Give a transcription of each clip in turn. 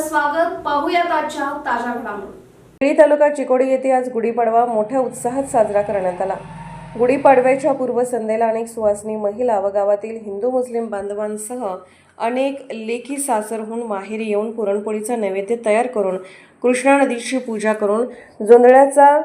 स्वागत पाहूयात आजच्या ताज्या घडामोडी. केळी तालुका चिकोडी येथे आज गुढीपाडवा मोठ्या उत्साहात साजरा करण्यात आला. गुढीपाडव्याच्या पूर्वसंध्येला अनेक सुवासनी महिला व गावातील हिंदू मुस्लिम बांधवांसह अनेक लेखी सासरहून माहेरी येऊन पुरणपोळीचा नैवेद्य तयार करून कृष्णा नदीची पूजा करून जोंधळ्याचा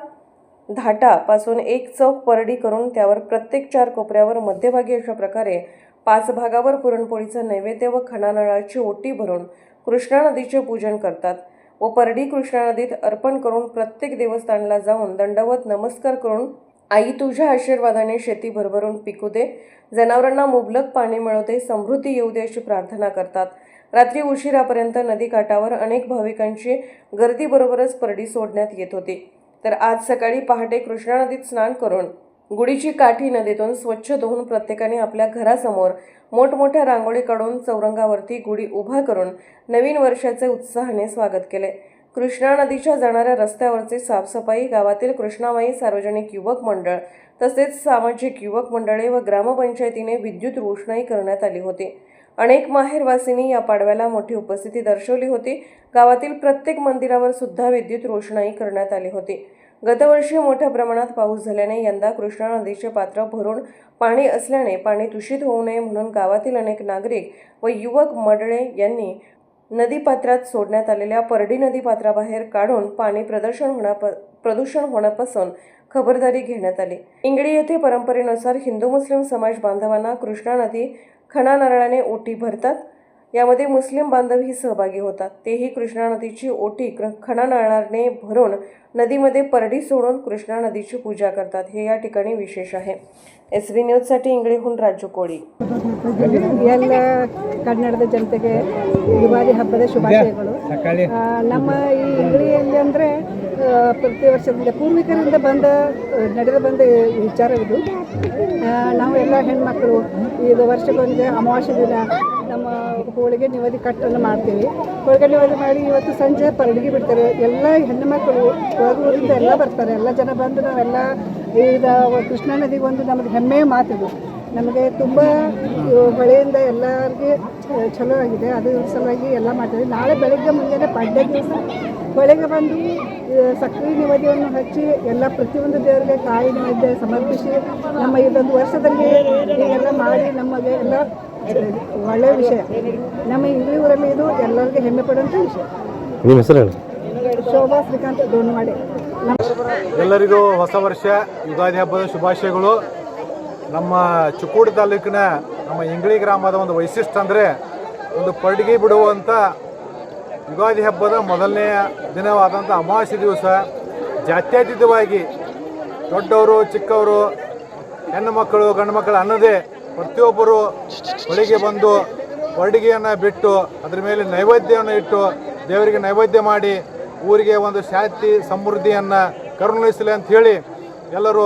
धाटापासून एक चौक परडी करून त्यावर प्रत्येक चार कोपऱ्यावर मध्यभागी अशा प्रकारे पाच भागावर पुरणपोळीचं नैवेद्य व खणानळाची ओटी भरून कृष्णा नदीचे पूजन करतात व परडी कृष्णा नदीत अर्पण करून प्रत्येक देवस्थानला जाऊन दंडवत नमस्कार करून आई तुझ्या आशीर्वादाने शेती भरभरून पिकू दे. जनावरांना मुबलक पाणी मिळवते समृद्धी येऊ दे अशी प्रार्थना करतात. रात्री उशिरापर्यंत नदीकाठावर अनेक भाविकांची गर्दीबरोबरच परडी सोडण्यात येत होती. तर आज सकाळी पहाटे कृष्णा नदीत स्नान करून गुढीची काठी नदीतून स्वच्छ धुवून प्रत्येकाने आपल्या घरासमोर मोठमोठ्या रांगोळी काढून चौरंगावरती गुढी उभा करून नवीन वर्षाचे उत्साहाने स्वागत केले. कृष्णा नदीच्या जाणाऱ्या रस्त्यावरची साफसफाई गावातील कृष्णामाई सार्वजनिक युवक मंडळ तसेच सामाजिक युवक मंडळे व ग्रामपंचायतीने विद्युत रोषणाई करण्यात आली होती. अनेक माहेरवासींनी या पाडव्याला मोठी उपस्थिती दर्शवली होती. गावातील प्रत्येक मंदिरावर सुद्धा विद्युत रोषणाई करण्यात आली होती. गतवर्षी मोठ्या प्रमाणात पाऊस झाल्याने यंदा कृष्णा नदीचे पात्र भरून पाणी असल्याने पाणी दूषित होऊ नये म्हणून गावातील अनेक नागरिक व युवक मडळे यांनी नदीपात्रात सोडण्यात आलेल्या परडी नदीपात्राबाहेर काढून पाणी प्रदर्शन होण्याप प्रदूषण होण्यापासून खबरदारी घेण्यात आली. इंगळी येथे परंपरेनुसार हिंदू मुस्लिम समाज बांधवांना कृष्णा नदी खणा नारळाने ओटी भरतात. यामध्ये मुस्लिम बांधवही सहभागी होतात तेही कृष्णा नदीची ओटी क्र- खणा नारळाने भरून नदीमध्ये परडी सोडून कृष्णा नदीची पूजा करतात हे या ठिकाणी विशेष आहे एस बी न्यूजसाठी इंगळीहून राजू कोळी ಎಲ್ಲ ಕನ್ನಡದ ಜನತೆಗೆ ಯುಗಾದಿ ಹಬ್ಬದ ಶುಭಾಶಯಗಳು ಆ, ನಮ್ಮ ಈ ಇಂಗಳಿಯಲ್ಲಿ ಅಂದರೆ ಪ್ರತಿ ವರ್ಷದಿಂದ ಪೂರ್ವಿಕರಿಂದ ಬಂದ ಆ, ನಡೆದು ಬಂದ ಈ ವಿಚಾರವಿದು ಆ, ನಾವು ಎಲ್ಲ ಹೆಣ್ಮಕ್ಳು ಇದು ವರ್ಷಕ್ಕೊಂದು ಅಮಾವಾಸ್ಯೆ ದಿನ ನಮ್ಮ ಹೋಳಿಗೆ ನಿವದಿ ಕಟ್ಟನ್ನು ಮಾಡ್ತೀವಿ. ಹೋಳಿಗೆ ನಿವದಿ ಮಾಡಿ ಇವತ್ತು ಸಂಜೆ ಪರಡಿಗೆ ಬಿಡ್ತಾರೆ. ಎಲ್ಲ ಹೆಣ್ಣು ಮಕ್ಕಳು ಹೊರಗೂರಿಂದ ಎಲ್ಲ ಬರ್ತಾರೆ. ಎಲ್ಲ ಜನ ಬಂದು ನಾವೆಲ್ಲ ಈಗ ಕೃಷ್ಣಾ ನದಿಗೆ ಒಂದು ನಮಗೆ ಹೆಮ್ಮೆಯ ಮಾತಿದು ನಮಗೆ ತುಂಬ ಹೊಳೆಯಿಂದ ಎಲ್ಲರಿಗೆ ಚಲೋ ಆಗಿದೆ. ಅದು ಸಲುವಾಗಿ ಎಲ್ಲ ಮಾಡ್ತೀವಿ. ನಾಳೆ ಬೆಳಗ್ಗೆ ಮುಂಜಾನೆ ಪಡ್ಡೆ ದಿವಸ ಹೊಳೆಗೆ ಬಂದು ಸಕ್ಕರೆ ನಿವೇದ್ಯವನ್ನು ಹಚ್ಚಿ ಎಲ್ಲ ಪ್ರತಿಯೊಂದು ದೇವರಿಗೆ ಕಾಯಿ ನೈವೇದ್ಯ ಸಮರ್ಪಿಸಿ ನಮ್ಮ ಇದೊಂದು ವರ್ಷದಲ್ಲಿ ಎಲ್ಲ ಮಾಡಿ ನಮಗೆ ಎಲ್ಲ ಒಳ್ಳೆಯ ವಿಷಯ. ನಮ್ಮ ಇಂಗ್ಲಿ ಊರಲ್ಲಿ ಇದು ಎಲ್ಲರಿಗೂ ಹೆಮ್ಮೆ ಪಡುವಂಥ ವಿಷಯ. ನಿಮ್ಮ ಹೆಸರು ಹೇಳಿ ಶೋಭಾ ಶ್ರೀಕಾಂತ್ ನಮ್ಮ ಎಲ್ಲರಿಗೂ ಹೊಸ ವರ್ಷ ಯುಗಾದಿ ಹಬ್ಬದ ಶುಭಾಶಯಗಳು. ನಮ್ಮ ಚಿಕ್ಕೋಡಿ ತಾಲೂಕಿನ ನಮ್ಮ ಇಂಗ್ಳಿ ಗ್ರಾಮದ ಒಂದು ವೈಶಿಷ್ಟ್ಯ ಅಂದರೆ ಒಂದು ಪಡ್ಗಿ ಬಿಡುವಂಥ ಯುಗಾದಿ ಹಬ್ಬದ ಮೊದಲನೆಯ ದಿನವಾದಂಥ ಅಮಾವಾಸ್ಯೆ ದಿವಸ. ಜಾತ್ಯತೀತವಾಗಿ ದೊಡ್ಡವರು ಚಿಕ್ಕವರು ಹೆಣ್ಣು ಮಕ್ಕಳು ಗಂಡು ಮಕ್ಕಳು ಅನ್ನದೇ ಪ್ರತಿಯೊಬ್ಬರು ಹೊಳಿಗೆ ಬಂದು ಹೊರಡಿಗೆಯನ್ನು ಬಿಟ್ಟು ಅದರ ಮೇಲೆ ನೈವೇದ್ಯವನ್ನು ಇಟ್ಟು ದೇವರಿಗೆ ನೈವೇದ್ಯ ಮಾಡಿ ಊರಿಗೆ ಒಂದು ಶಾಂತಿ ಸಮೃದ್ಧಿಯನ್ನು ಕರುಣಿಸಲಿ ಅಂತ ಹೇಳಿ ಎಲ್ಲರೂ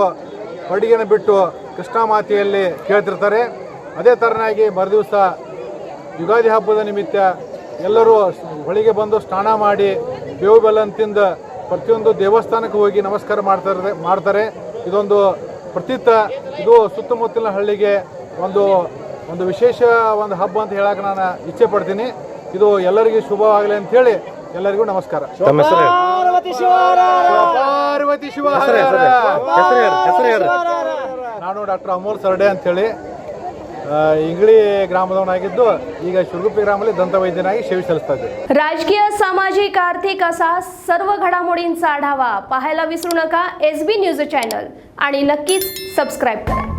ಹೊರಡಿಗೆಯನ್ನು ಬಿಟ್ಟು ಕೃಷ್ಣ ಮಾತೆಯಲ್ಲಿ ಕೇಳ್ತಿರ್ತಾರೆ. ಅದೇ ಥರನಾಗಿ ಮರುದಿವಸ ಯುಗಾದಿ ಹಬ್ಬದ ನಿಮಿತ್ತ ಎಲ್ಲರೂ ಹೊಳಿಗೆ ಬಂದು ಸ್ನಾನ ಮಾಡಿ ಬೇವು ಬೆಲ್ಲ ತಿಂದು ಪ್ರತಿಯೊಂದು ದೇವಸ್ಥಾನಕ್ಕೆ ಹೋಗಿ ನಮಸ್ಕಾರ ಮಾಡ್ತಾರೆ ಮಾಡ್ತಾರೆ. ಇದೊಂದು ಪ್ರತೀತ. ಇದು ಸುತ್ತಮುತ್ತಲಿನ ಹಳ್ಳಿಗೆ ಒಂದು ಒಂದು ವಿಶೇಷ ಒಂದು ಹಬ್ಬ ಅಂತ ಹೇಳಕ್ಕೆ ನಾನು ಇಚ್ಛೆ ಪಡ್ತೀನಿ. ಇದು ಎಲ್ಲರಿಗೂ ಶುಭವಾಗಲಿ ಅಂತ ಹೇಳಿ ಎಲ್ಲರಿಗೂ ನಮಸ್ಕಾರ. ನಾನು ಡಾಕ್ಟರ್ ಅಮೋಲ್ ಸರ್ಡೆ ಅಂತ ಅಂತೇಳಿ ಇಂಗ್ಳಿ ಗ್ರಾಮದವನಾಗಿದ್ದು ಈಗ ಶುರುಗುಪ್ಪಿ ಗ್ರಾಮದಲ್ಲಿ ದಂತ ವೈದ್ಯನಾಗಿ ಸೇವೆ ಸಲ್ಲಿಸ್ತಾ ಇದ್ದೆ राजकीय ಸಾಮಾಜಿಕ ಆರ್ಥಿಕ ಸಹ ಸರ್ವ घडामोडींचा आढावा पाहायला विसरू नका एस बी न्यूज चॅनल आणि नक्कीच सबस्क्राईब करा